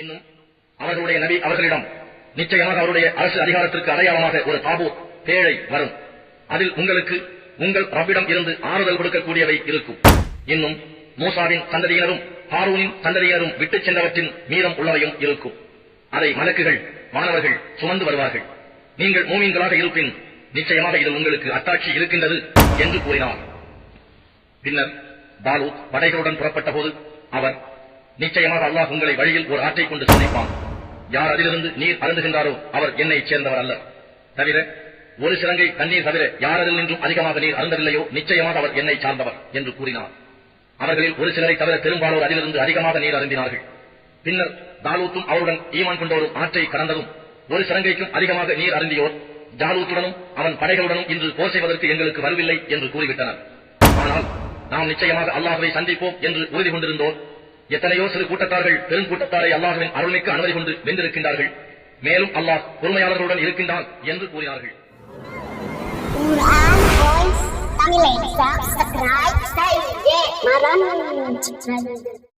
இன்னும் அவர்களுடைய நபி அவர்களிடம் நிச்சயமாக அவருடைய அரசு அதிகாரத்திற்கு அடையாளமாக ஒரு தாபூத் பேழை வரும். அதில் உங்களுக்கு உங்கள் ரப்பிடம் இருந்து ஆறுதல் கொடுக்கக்கூடியவை இருக்கும். இன்னும் மூசாவின் சந்ததியினரும் ஹாரூனின் சந்ததியினரும் விட்டுச் சென்றவற்றின் மீதம் உள்ளவையும் இருக்கும். அதை மலக்குகள் மாணவர்கள் சுமந்து வருவார்கள். நீங்கள் மூமீன்களாக இருப்பின் நிச்சயமாக இதில் உங்களுக்கு அத்தாட்சி இருக்கின்றது என்று கூறினார். பின்னர் பாலு படைகளுடன் புறப்பட்ட போது அவர் நிச்சயமாக அல்லாஹ் உங்களை வழியில் ஒரு ஆற்றை கொண்டு சந்திப்பான். யார் அதிலிருந்து நீர் அருந்துகின்றாரோ அவர் என்னை சேர்ந்தவர் அல்ல. தவிர ஒரு சிலங்கை தண்ணீர் தவிர யார் அதில் நின்றும் அதிகமாக நீர் அருந்தவில்லையோ நிச்சயமாக அவர் என்னை சார்ந்தவர் என்று கூறினார் அவர்களில் ஒரு சிலரை தவிர பெரும்பாலோர் அதிலிருந்து அதிகமாக நீர் அருந்தினார்கள். பின்னர் தாலூத்தும் அவருடன் ஈமான் கொண்டோரும் ஆற்றை கடந்ததும் ஒரு சிலங்கைக்கும் அதிகமாக நீர் அருந்தியோர் ஜாலூத்துடனும் அவன் படைகளுடனும் இன்று போர் செய்வதற்கு எங்களுக்கு வரவில்லை என்று கூறிவிட்டனர். ஆனால் நாம் நிச்சயமாக அல்லாஹுவை சந்திப்போம் என்று உறுதி கொண்டிருந்தோம் எத்தனையோ சிறு கூட்டத்தார்கள் பெரும் கூட்டத்தாரை அல்லாஹ்வின் அருள்மிக்க அனுமதி கொண்டு வென்றிருக்கின்றார்கள். மேலும் அல்லாஹ் பொறுமையாளர்களுடன் இருக்கின்றான் என்று கூறினார்கள். Quran Voice Tamil Subscribe